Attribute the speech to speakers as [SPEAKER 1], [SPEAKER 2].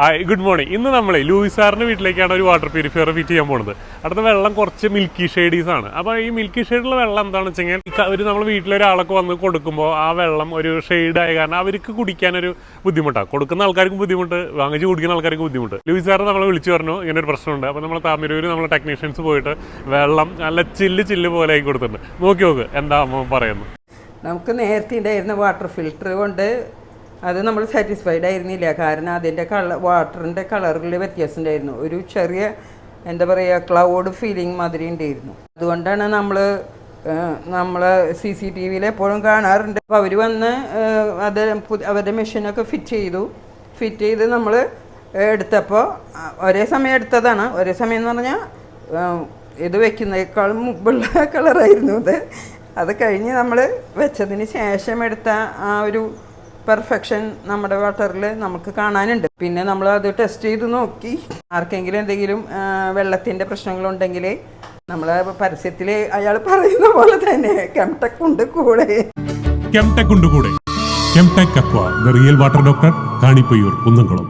[SPEAKER 1] Hi good morning ഇന്ന് നമ്മൾ Luis സാറിന്റെ വീട്ടിലേക്കാണ് ഒരു വാട്ടർ പ്യൂരിഫയർ ഫിറ്റ് ചെയ്യാൻ പോകുന്നത് അടുത്ത വെള്ളം കുറച്ച് മിൽക്കി ഷെയ്ഡീസ് ആണ്. അപ്പോൾ ഈ മിൽക്കി ഷെയ്ഡുള്ള വെള്ളം എന്താണെന്ന് വെച്ച് കഴിഞ്ഞാൽ ഒരു നമ്മൾ വീട്ടിലൊരാളൊക്കെ വന്ന് കൊടുക്കുമ്പോൾ ആ വെള്ളം ഒരു ഷെയ്ഡ് ആയ കാരണം അവർക്ക് കുടിക്കാനൊരു ബുദ്ധിമുട്ടാണ് കൊടുക്കുന്ന ആൾക്കാർക്കും ബുദ്ധിമുട്ട് വാങ്ങിച്ച് കുടിക്കുന്ന ആൾക്കാർക്ക് ബുദ്ധിമുട്ട്. ലൂയിസ് സാർ നമ്മളെ വിളിച്ചു പറഞ്ഞു ഇങ്ങനെ ഒരു പ്രശ്നമുണ്ട്. അപ്പോൾ നമ്മൾ താമരൂർ നമ്മൾ ടെക്നീഷ്യൻസ് പോയിട്ട് വെള്ളം നല്ല ചില്ല് ചില്ല് പോലെ ആയി കൊടുത്തിട്ടുണ്ട്. നോക്കി നോക്ക് എന്താ പറയുന്നത്?
[SPEAKER 2] നമുക്ക് നേരത്തെ ഉണ്ടായിരുന്ന വാട്ടർ ഫിൽട്ടർ കൊണ്ട് അത് നമ്മൾ സാറ്റിസ്ഫൈഡ് ആയിരുന്നില്ല. കാരണം അതിന്റെ കളർ വാട്ടറിന്റെ കളറിൽ വ്യത്യാസം ഉണ്ടായിരുന്നു ഒരു ചെറിയ എന്താ പറയുക ക്ലൗഡ് ഫീലിംഗ് മാതിരി ഉണ്ടായിരുന്നു. അതുകൊണ്ടാണ് നമ്മൾ നമ്മൾ സി സി ടി വിയിൽ എപ്പോഴും കാണാറുണ്ട്. അപ്പോൾ അവർ വന്ന് അത് അവരുടെ മെഷീനൊക്കെ ഫിറ്റ് ചെയ്തു. ഫിറ്റ് ചെയ്ത് നമ്മൾ എടുത്തപ്പോൾ ഒരേ സമയം എടുത്തതാണ്. ഒരേ സമയം എന്ന് പറഞ്ഞാൽ ഇത് വെക്കുന്നേക്കാൾ മുമ്പുള്ള കളറായിരുന്നു അത്. അത് കഴിഞ്ഞ് നമ്മൾ വെച്ചതിന് ശേഷം എടുത്ത ആ ഒരു പെർഫെക്ഷൻ നമ്മുടെ വാട്ടറിൽ നമുക്ക് കാണാനുണ്ട്. പിന്നെ നമ്മൾ അത് ടെസ്റ്റ് ചെയ്ത് നോക്കി. ആർക്കെങ്കിലും എന്തെങ്കിലും വെള്ളത്തിന്റെ പ്രശ്നങ്ങളുണ്ടെങ്കിൽ നമ്മൾ പരസ്യത്തിൽ അയാൾ പറയുന്ന പോലെ തന്നെ കെംടെക് ഉണ്ട് കൂടെ.
[SPEAKER 3] കെംടെക് ഉണ്ട് കൂടെ. Kemtech aqua real water doctor Kanippayyur Kunnamkulam